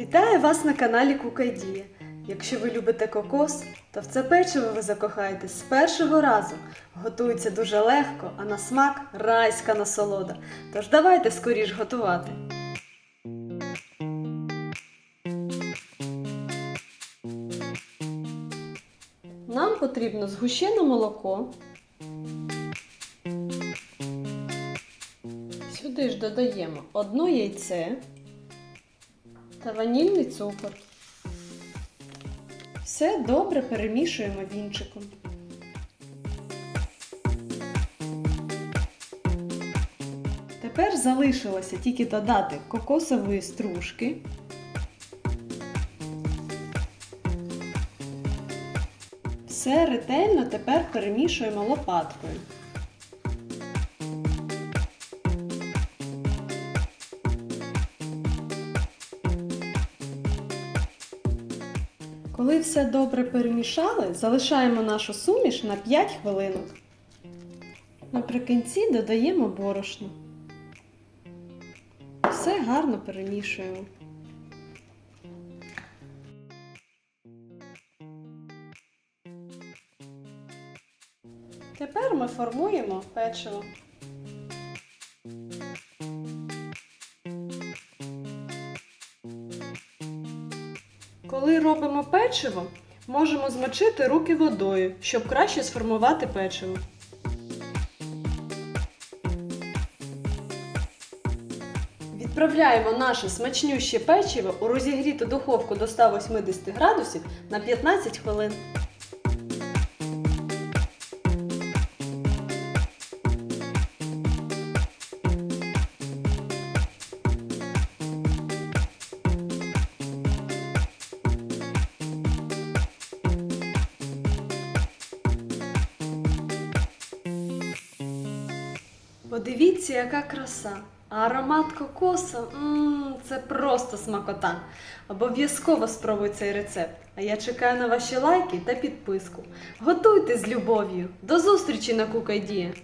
Вітаю вас на каналі Кукайдія. Якщо ви любите кокос, то в це печиво ви закохаєтесь з першого разу. Готується дуже легко, а на смак райська насолода. Тож давайте скоріш готувати. Нам потрібно згущене молоко. Сюди ж додаємо одно яйце та ванільний цукор. Все добре перемішуємо вінчиком. Тепер залишилося тільки додати кокосової стружки. Все ретельно тепер перемішуємо лопаткою. Коли все добре перемішали, залишаємо нашу суміш на 5 хвилинок. Наприкінці додаємо борошно. Все гарно перемішуємо. Тепер ми формуємо печиво. Коли робимо печиво, можемо змочити руки водою, щоб краще сформувати печиво. Відправляємо наше смачнюще печиво у розігріту духовку до 180 градусів на 15 хвилин. Подивіться, яка краса! А аромат кокоса м це просто смакота. Обов'язково спробуй цей рецепт. А я чекаю на ваші лайки та підписку. Готуйте з любов'ю. До зустрічі на Кукайді!